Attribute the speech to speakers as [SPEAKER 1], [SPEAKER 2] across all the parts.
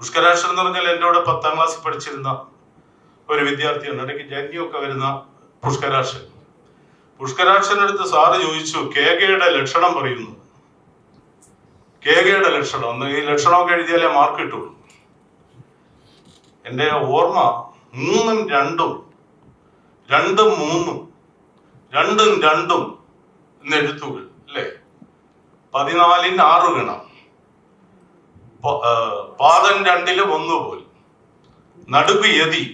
[SPEAKER 1] പുഷ്കരാക്ഷൻ എന്ന് പറഞ്ഞാൽ എന്റെ കൂടെ പത്താം ക്ലാസ്സിൽ പഠിച്ചിരുന്ന ഒരു വിദ്യാർത്ഥിയാണ് ഇടയ്ക്ക് ജന്യൊക്കെ വരുന്ന പുഷ്കരാക്ഷൻ. പുഷ്കരാക്ഷനടുത്ത് സാറ് ചോദിച്ചു കേകയുടെ ലക്ഷണം പറയുന്നു. കേകയുടെ ലക്ഷണം. ഒന്ന് ഈ ലക്ഷണമൊക്കെ എഴുതിയാലേ മാർക്ക് കിട്ടുള്ളൂ എന്റെ ഓർമ്മ മൂന്നും രണ്ടും രണ്ടും മൂന്നും രണ്ടും രണ്ടും എന്ന് എഴുത്തുകൾ അല്ലേ? പതിനാലിന് ആറ് ഗണം. പാദം രണ്ടിലും ഒന്നുപോൽ നടുക്ക് യതി.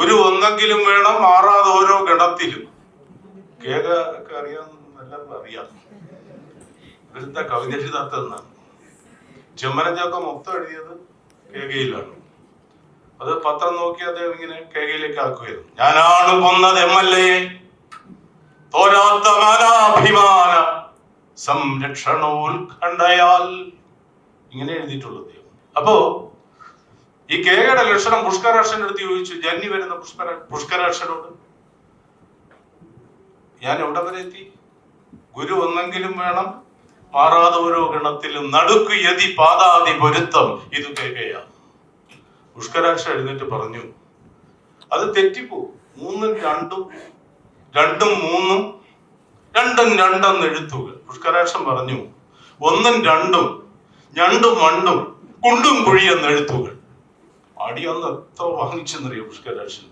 [SPEAKER 1] ഒരു ഒന്നെങ്കിലും വേണം മാറാതെ ഓരോ ഗണത്തിലും. കേക ഒക്കെ എല്ലാവർക്കും അറിയാം. ഇവരെന്താ കവിത എഴുതാത്തതെന്നാണ് ചെമ്മനഞ്ചൊക്കെ മൊത്തം എഴുതിയത് കേകയിലാണ്. അത് പത്രം നോക്കി അദ്ദേഹം ഇങ്ങനെ കേകയിലേക്ക് ആക്കുകയായിരുന്നു. ഞാനാണ് കൊന്നത് എം എൽ എ. തോരാത്ത മാനാഭിമാന. സംരക്ഷണോത്കണ്ഠയാൽ ഇങ്ങനെ എഴുതിയിട്ടുള്ളത് അപ്പോ ഈ കേകയുടെ ലക്ഷണം പുഷ്കരാക്ഷന്റെ അടുത്ത് ചോദിച്ചു ജന്നി വരുന്ന പുഷ്കര പുഷ്കരാക്ഷനോട് ഞാൻ എവിടെ വരെ എത്തി? ഗുരു ഒന്നെങ്കിലും വേണം മാറാതെ ഓരോ ഗണത്തിലും നടുക്ക് യതി പാതാതി പൊരുത്തം. ഇത് കേകയാ. പുഷ്കരാക്ഷ എഴുന്നേറ്റ് പറഞ്ഞു അത് തെറ്റിപ്പോ. മൂന്നും രണ്ടും രണ്ടും മൂന്നും രണ്ടും രണ്ടെന്ന് എഴുത്തുക. പുഷ്കരാക്ഷം പറഞ്ഞു ഒന്നും രണ്ടും ഞണ്ടും മണ്ടും കുണ്ടും കുഴിയെന്ന് എഴുത്തുകൾ അടിയന്ന് എത്ര വാങ്ങിച്ചെന്നറിയോ പുഷ്കരാക്ഷൻ